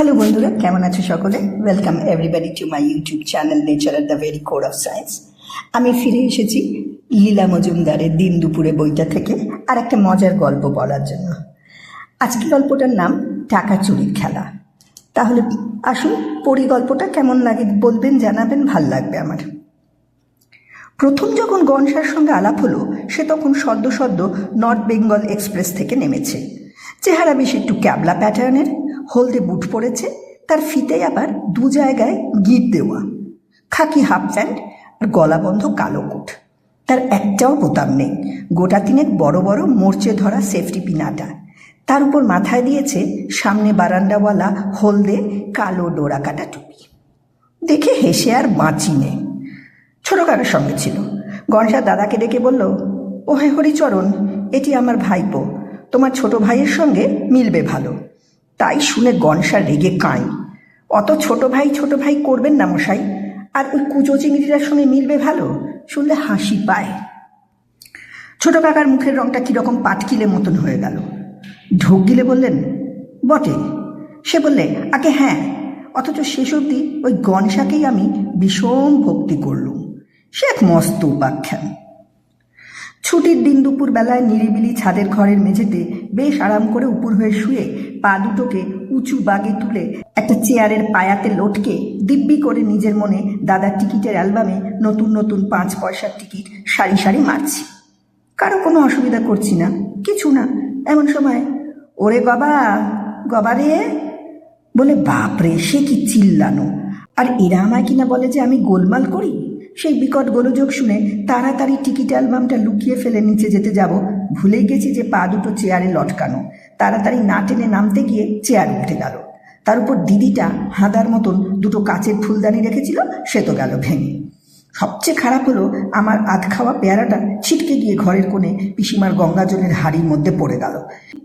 Hello বন্ধুরা, কেমন আছো সকলে? Welcome everybody to my YouTube channel nature at the very core of science আমি ফিরে এসেছি লীলা মজুমদারের দিন দুপুরে বইটা থেকে আর একটা মজার গল্প বলার জন্য। আজকে গল্পটার নাম টাকা চুরির খেলা। তাহলে আসুন, পড়ি গল্পটা কেমন লাগে বলবেন, জানাবেন, ভালো লাগবে আমার। প্রথম যখন গনসার সঙ্গে আলাপ হলো, সে তখন সদ্য সদ্য নর্থ বেঙ্গল এক্সপ্রেস থেকে নেমেছে। চেহারা বেশ একটু ক্যাবলা প্যাটার্নের হলদে বুট পরেছে তার ফিতে আবার দু জায়গায় গিট দেওয়া। খাকি হাফ প্যান্ট আর গলা বন্ধ কালো কোট। তার একটাও বোতাম নেই। গোটা তিনেক বড় বড় মোর্চে ধরা সেফটি পিনাটা। তার উপর মাথায় দিয়েছে সামনে বারান্দাওয়ালা হলদে কালো ডোরা কাটা টুপি। দেখে হেসে আর বাঁচি নেই ছোট কাকার সঙ্গে ছিল। গণেশা দাদাকে ডেকে বলল ও হে হরিচরণ, এটি আমার ভাইপো। তোমার ছোট ভাইয়ের সঙ্গে মিলবে ভালো। তাই শুনে গনসা রেগে কাঁই। অত ছোট ভাই ছোট ভাই করবেন না মশাই, আর ওই কুচো চিংড়িটার সঙ্গে মিলবে ভালো? শুনলে হাসি পায়। ছোট কাকার মুখের রংটা কীরকম পাটকিলে মতন হয়ে গেল। ঢোক গিলে বললেন, বটে। সে বললে, আগে হ্যাঁ অথচ শেষ অবধি ওই গণেশাকেই আমি বিষম ভক্তি করলুম। সে এক মস্ত উপাখ্যান। ছুটির দিন দুপুর বেলায় নিরিবিলি ছাদের ঘরের মেঝেতে বেশ আরাম করে উপর হয়ে শুয়ে পা দুটোকে উঁচু বাগে তুলে একটা চেয়ারের পায়াতে লটকে দিব্যি করে নিজের মনে দাদার টিকিটের অ্যালবামে নতুন নতুন পাঁচ পয়সার টিকিট সারি সারি মারছি। কারও কোনো অসুবিধা করছি না, কিছু না, এমন সময়, ওরে বাবা, গবা রে? বলে, বাপরে, সে কি চিল্লানো। আর এরা আমায় কিনা বলে যে আমি গোলমাল করি? সেই বিকট গোলযোগ শুনে তাড়াতাড়ি টিকিট অ্যালবামটা লুকিয়ে ফেলে নিচে যেতে যাব। ভুলেই গেছি যে পা দুটো চেয়ারে লটকানো। তাড়াতাড়ি না টেনে নামতে গিয়ে চেয়ার উঠে গেল। তার উপর দিদিটা হাঁদার মতন দুটো কাচের ফুলদানি রেখেছিল, সে তো গেল ভেঙে। সবচেয়ে খারাপ হলো আমার আধ খাওয়া পেয়ারাটা ছিটকে গিয়ে ঘরের কোণে পিসিমার গঙ্গা জলের হাড়ির মধ্যে পড়ে গেল।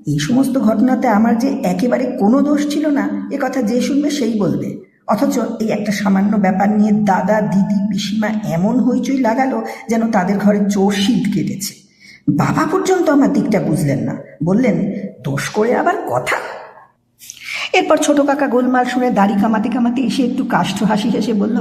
এই সমস্ত ঘটনাতে আমার যে একেবারে কোনো দোষ ছিল না, এ কথা যে শুনবে সেই বলবে। অথচ এই একটা সামান্য ব্যাপার নিয়ে দাদা, দিদি, পিসিমা এমন হইচই লাগালো যেন তাদের ঘরে চোর শীত কেটেছে। বাবা পর্যন্ত আমার দিকটা বুঝলেন না। বললেন, দোষ করে আবার কথা? এরপর ছোট কাকা গোলমাল শুনে দাড়ি কামাতে কামাতে এসে একটু কাষ্ঠ হাসি হেসে বলল,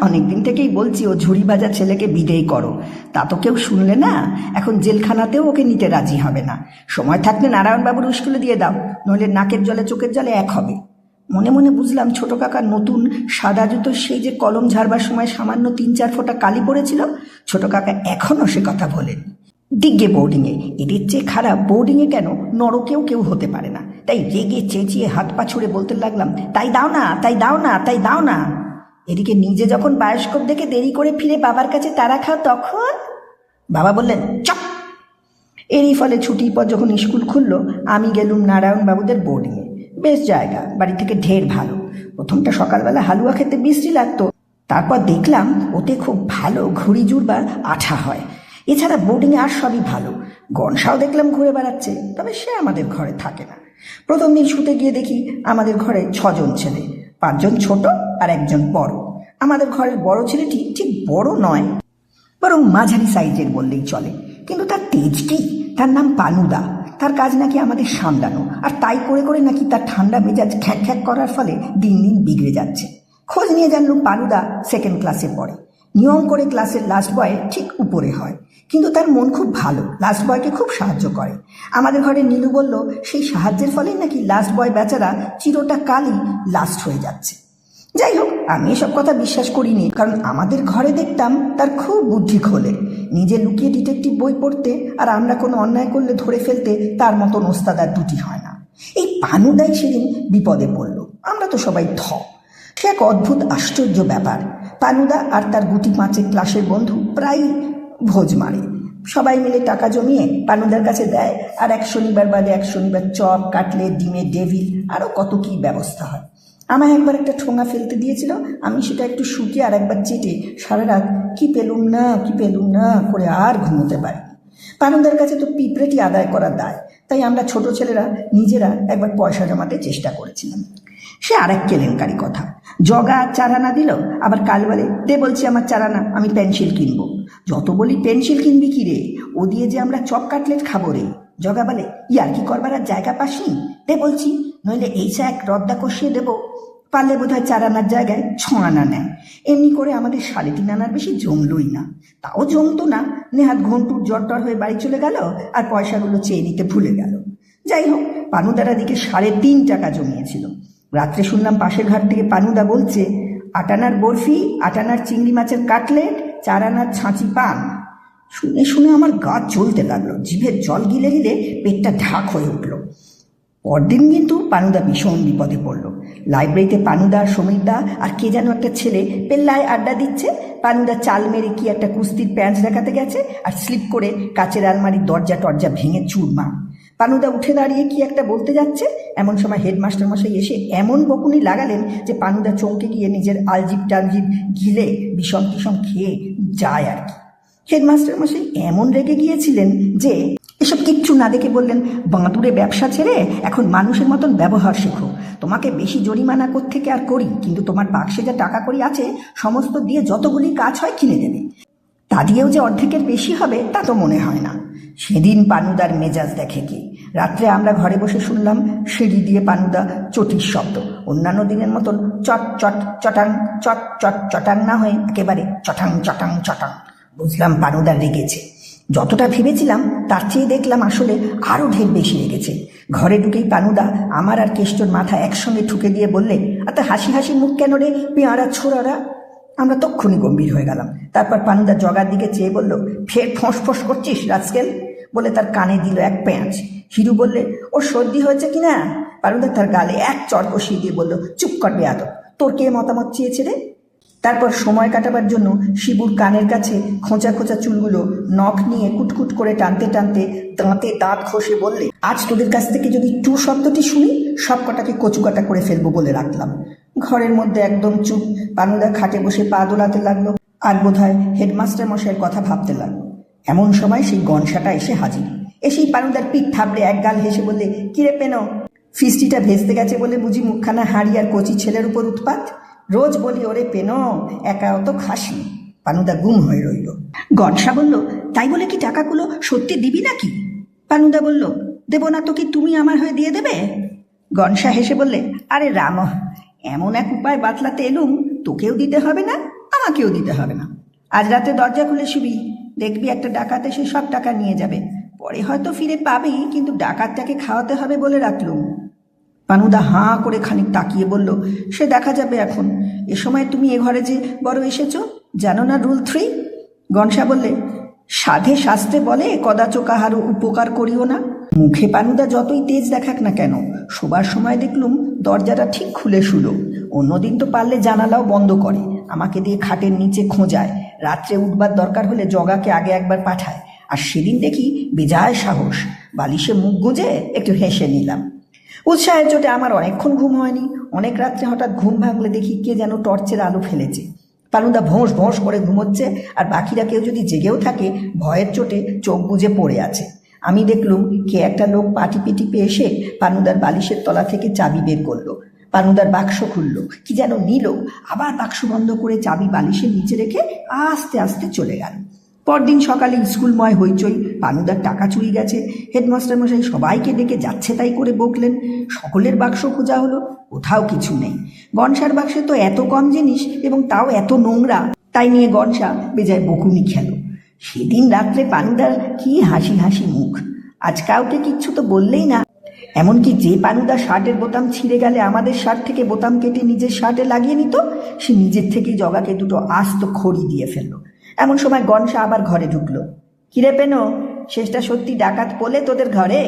অনেকদিন থেকেই বলছি ও ঝুড়ি বাজার ছেলেকে বিদেয় করো। তা তো কেউ শুনলে না? এখন জেলখানাতেও ওকে নিতে রাজি হবে না। সময় থাকলে নারায়ণবাবুর উস্কুলে দিয়ে দাও, নইলে নাকের জলে, চোখের জলে এক হবে। মনে মনে বুঝলাম ছোট কাকার নতুন সাদা জুতো সেই যে কলম ঝাড়বার সময় সামান্য তিন চার ফোঁটা কালি পড়েছিল, ছোট কাকা এখনও সে কথা বলেন। দিগ্গে বোর্ডিংয়ে এদের চেয়ে খারাপ বোর্ডিংয়ে কেন নরকেও কেউ হতে পারে না। তাই রেগে চেঁচিয়ে হাত পা ছুড়ে বলতে লাগলাম, তাই দাও না, তাই দাও না, তাই দাও না। এদিকে নিজে যখন বায়োস্কোপ দেখে দেরি করে ফিরে বাবার কাছে তারা খাও, তখন বাবা বললেন, চপ! এরই ফলে ছুটির পর যখন স্কুল খুললো, আমি গেলুম নারায়ণবাবুদের বোর্ডিংয়ে বেশ জায়গা, বাড়ি থেকে ঢের ভালো। প্রথমটা সকালবেলা হালুয়া খেতে বিশ্রী লাগতো, তারপর দেখলাম ওতে খুব ভালো ঘুড়ি জুড়বার আঠা হয়। এছাড়া বোর্ডিংয়ে আর সবই ভালো। গনসাও দেখলাম ঘুরে বেড়াচ্ছে, তবে সে আমাদের ঘরে থাকে না। প্রথম দিন শুতে গিয়ে দেখি আমাদের ঘরে ছজন ছেলে, পাঁচজন ছোট আর একজন বড়। আমাদের ঘরের বড় ছেলেটি ঠিক বড় নয়, বরং মাঝারি সাইজের বললেই চলে। কিন্তু তার তেজ কি তার নাম পানুদা। তার কাজ নাকি আমাদের সামলানো, আর তাই করে করে নাকি তার ঠান্ডা মেজাজ খ্যাক খ্যাক করার ফলে দিন দিন বিগড়ে যাচ্ছে। খোঁজ নিয়ে জানলুম পানুদা সেকেন্ড ক্লাসে পড়ে। নিয়ম করে ক্লাসের লাস্ট বয় ঠিক উপরে হয়, কিন্তু তার মন খুব ভালো লাস্ট বয়কে খুব সাহায্য করে। আমাদের ঘরে নীলু বলল, সেই সাহায্যের ফলেই নাকি লাস্ট বয় বেচারা চিরটা কালই লাস্ট হয়ে যাচ্ছে। যাই হোক, আমি এসব কথা বিশ্বাস করিনি, কারণ আমাদের ঘরে দেখতাম তার খুব বুদ্ধি খোলে। নিজে লুকিয়ে ডিটেকটিভ বই পড়তে আর আমরা কোনো অন্যায় করলে ধরে ফেলতে তার মতন ওস্তাদার দুটি হয় না। এই পানুদাই সেদিন বিপদে পড়ল। আমরা তো সবাই থ সে এক অদ্ভুত আশ্চর্য ব্যাপার। পানুদা আর তার গুটি পাঁচেক ক্লাসের বন্ধু প্রায় ভোজ মারে। সবাই মিলে টাকা জমিয়ে পানুদার কাছে দেয়, আর এক শনিবার বাদে এক শনিবার চপ কাটলে ডিমের ডেভিল আরও কত কী ব্যবস্থা হয়। আমায় একবার একটা ঠোঙা ফেলতে দিয়েছিল, আমি সেটা একটু শুকিয়ে আর একবার চেটে সারা রাত, কি পেলুম না, কি পেলুম না, করে আর ঘুমোতে পারি। পানুদার কাছে তো পিঁপড়েটি আদায় করার দায়, তাই আমরা ছোট ছেলেরা নিজেরা একবার পয়সা জমাতে চেষ্টা করেছিলাম। সে আর এক কেলেঙ্কারি কথা, জগা চারানা দিল? আবার কাল বলে, দে বলছি আমার চারানা আমি পেন্সিল কিনবো। যত বলি পেন্সিল কিনবি কি রে? ও দিয়ে যে আমরা চপ কাটলেট খাব রে। জগা বলে, ইয়ার কি করবার আর জায়গা পাসনি? দে বলছি নইলে এই এক রদ্দা কষিয়ে দেবো। পারলে বোধ হয় চার আনার জায়গায় ছ আনা নেয়। এমনি করে আমাদের সাড়ে তিন আনার বেশি জমলই না। তাও জমতো না। নেহাত ঘন্টুর জ্বর হয়ে বাড়ি চলে গেল আর পয়সাগুলো চেয়ে নিতে ভুলে গেল। যাই হোক, পানুদারা দিকে সাড়ে তিন টাকা জমিয়েছিল। রাত্রে শুনলাম পাশের ঘাট থেকে পানুদা বলছে, আটানার বরফি, আটানার চিংড়ি মাছের কাটলেট চার আনার ছাঁচি পান। শুনে শুনে আমার গা চলতে লাগল। জিভের জল গিলে গিলে পেটটা ঢাক হয়ে উঠল। পরদিন কিন্তু পানুদা ভীষণ বিপদে পড়ল। লাইব্রেরিতে পানুদা, সমীরদা আর কে যেন একটা ছেলে পেল্লায় আড্ডা দিচ্ছে। পানুদা চাল মেরে কি একটা কুস্তির প্যাঁচ দেখাতে গেছে আর স্লিপ করে কাচের আলমারির দরজা টরজা ভেঙে চুরমা পানুদা উঠে দাঁড়িয়ে কি একটা বলতে যাচ্ছে? এমন সময় হেডমাস্টার মশাই এসে এমন বকুনি লাগালেন যে পানুদা চমকে গিয়ে নিজের আলজিব টালজিব গিলে বিষম টিসম খেয়ে যায় আর কি। হেডমাস্টার মশাই এমন রেগে গিয়েছিলেন যে এসব কিচ্ছু না দেখে বললেন, বাঁদুরে ব্যবসা ছেড়ে এখন মানুষের মতন ব্যবহার শেখো। তোমাকে বেশি জরিমানা থেকে আর করি? কিন্তু তোমার বাক্সে যা টাকা করি আছে, সমস্ত দিয়ে যতগুলি কাজ হয় কিনে দেবে। তা দিয়েও যে অর্ধেকের বেশি হবে, তা তো মনে হয় না। সেদিন পানুদার মেজাজ দেখে কি? রাত্রে আমরা ঘরে বসে শুনলাম, সিঁড়ি দিয়ে পানুদা চটির শব্দ। অন্যান্য দিনের মতন চট চট চটাং, চট চট চটাং না হয়ে একেবারে চটাং চটাং চটাং। বুঝলাম পানুদা রেগেছে। যতটা ভেবেছিলাম, তার চেয়ে দেখলাম আসলে আরও ঢের বেশি রেগেছে। ঘরে ঢুকেই পানুদা আমার আর কেষ্টর মাথা একসঙ্গে ঠুকে দিয়ে বললে আর তা হাসি হাসি মুখ কেন রে, পেঁয়ারা ছোড়ারা? আমরা তক্ষুনি গম্ভীর হয়ে গেলাম। তারপর পানুদা জগার দিকে চেয়ে বলল, ফের ফোঁস ফোঁস করছিস রাজকেল? বলে তার কানে দিল এক পেঁয়াজ। হিরু বললে, ওর সর্দি হয়েছে কিনা পানুদা তার গালে এক চর কষিয়ে দিয়ে বলল, চুপ করবে এত তোর কে মতামত চেয়েছে রে? তারপর সময় কাটাবার জন্য শিবুর কানের কাছে খোঁচা খোঁচা চুলগুলো নখ নিয়ে কুটকুট করে টানতে টানতে দাঁতে দাঁত ঘষে বললে, আজ তোদের কাছ থেকে যদি টু শব্দটি শুনি সব কটাকে কচুকাটা করে ফেলব বলে রাখলাম। ঘরের মধ্যে একদম চুপ পানুদা খাটে বসে পা দোলাতে লাগল আর বোধহয় হেডমাস্টার মশাইয়ের কথা ভাবতে লাগল। এমন সময় সেই গনসাটা এসে হাজির। এসেই পানুদার পিঠ থাবড়ে এক গাল হেসে বললে, কিরে পেনো, ফিস্টিটা ভেস্তে গেছে বলে বুঝি মুখখানা হাড়ি আর কচি ছেলের উপর উৎপাত? রোজ বলি, ওরে পেন একা অত খাসি পানুদা গুম হয়ে রইল। গনসা বলল, তাই বলে কি টাকাগুলো সত্যি দিবি নাকি? পানুদা বলল, দেব না তো কি তুমি আমার হয়ে দিয়ে দেবে? গনসা হেসে বললে, আরে রাম, এমন এক উপায় বাতলাতে এলুম, তোকেও দিতে হবে না, আমাকেও দিতে হবে না। আজ রাতে দরজা খুলে শুবি, দেখবি একটা ডাকাত এসে সব টাকা নিয়ে যাবে। পরে হয়তো ফিরে পাবি কিন্তু ডাকাতটাকে খাওয়াতে হবে বলে রাখলুম পানুদা হাঁ করে খানিক তাকিয়ে বলল, সে দেখা যাবে এখন। এ সময় তুমি এ ঘরে যে বড় এসেছ, জানো না রুল থ্রি? গনসা বললে, সাধে শাস্তে বলে, কদাচ কাহারও উপকার করিও না। মুখে পানুদা যতই তেজ দেখাক না কেন, শোবার সময় দেখলুম দরজাটা ঠিক খুলে শুলো। অন্যদিন তো পারলে জানালাও বন্ধ করে। আমাকে দিয়ে খাটের নিচে খোঁজায়। রাত্রে উঠবার দরকার হলে জগাকে আগে একবার পাঠায়। আর সেদিন দেখি বেজায় সাহস। বালিশে মুখ গুঁজে একটু হেসে নিলাম। উৎসাহের চোটে আমার অনেকক্ষণ ঘুম হয়নি। অনেক রাত্রে হঠাৎ ঘুম ভাঙলে দেখি কে যেন টর্চের আলো ফেলেছে। পানুদা ভোঁস ভোঁস করে ঘুমোচ্ছে আর বাকিরা কেউ যদি জেগেও থাকে, ভয়ের চোটে চোখ বুজে পড়ে আছে। আমি দেখলুম কে একটা লোক পাটি পিটিপে এসে পানুদার বালিশের তলা থেকে চাবি বের করল। পানুদার বাক্স খুললো। কি যেন নিল। আবার বাক্স বন্ধ করে চাবি বালিশের নিচে রেখে আস্তে আস্তে চলে গেল। পরদিন সকালে স্কুলময় হইচই। পানুদার টাকা চুরি গেছে। হেডমাস্টার মশাই সবাইকে ডেকে যাচ্ছে তাই করে বকলেন। সকলের বাক্স খোঁজা হলো, কোথাও কিছু নেই। গনসার বাক্সে তো এত কম জিনিস এবং তাও এত নোংরা, তাই নিয়ে গনসা বেজায় বকুনি খেল। সেদিন রাত্রে পানুদার কি হাসি হাসি মুখ। আজ কাউকে কিচ্ছু তো বললেই না। এমনকি যে পানুদা শার্টের বোতাম ছিঁড়ে গেলে আমাদের শার্ট থেকে বোতাম কেটে নিজের শার্টে লাগিয়ে নিত, সে নিজের থেকেই জগাকে দুটো আস্ত খড়ি দিয়ে ফেলল। এমন সময় গনসা আবার ঘরে ঢুকলো। কিরে পেনো, শেষটা সত্যি ডাকাত পোলে তোদের ঘরে?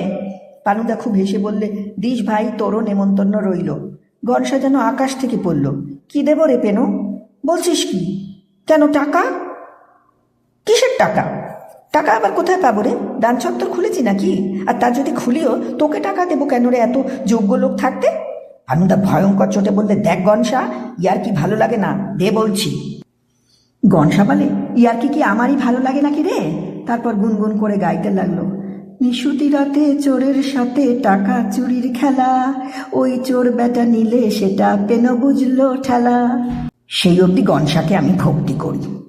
পানুদা খুব হেসে বললে, দিস ভাই তোরও নেমন্তন্ন রইল। গনসা যেন আকাশ থেকে পড়ল, কি দেব রে পেনো? বলছিস কি? কেন টাকা? কিসের টাকা? টাকা আবার কোথায় পাবো রে? দান চত্বর খুলেছি নাকি? আর তার যদি খুলিও, তোকে টাকা দেবো কেন রে এত যোগ্য লোক থাকতে? পানুদা ভয়ঙ্কর চোটে বললে, দেখ গনসা, ইয়ার কি ভালো লাগে না? দে বলছি। গনসা বলে ইয়ার কি কি আমারই ভালো লাগে নাকি রে? তারপর গুনগুন করে গাইতে লাগল। নিশুতি রাতে চোরের সাথে টাকা চুরির খেলা, ওই চোর বেটা নিলে সেটা পেন বুঝলো ঠেলা। সেই অবধি গনসাকে আমি ভক্তি করি।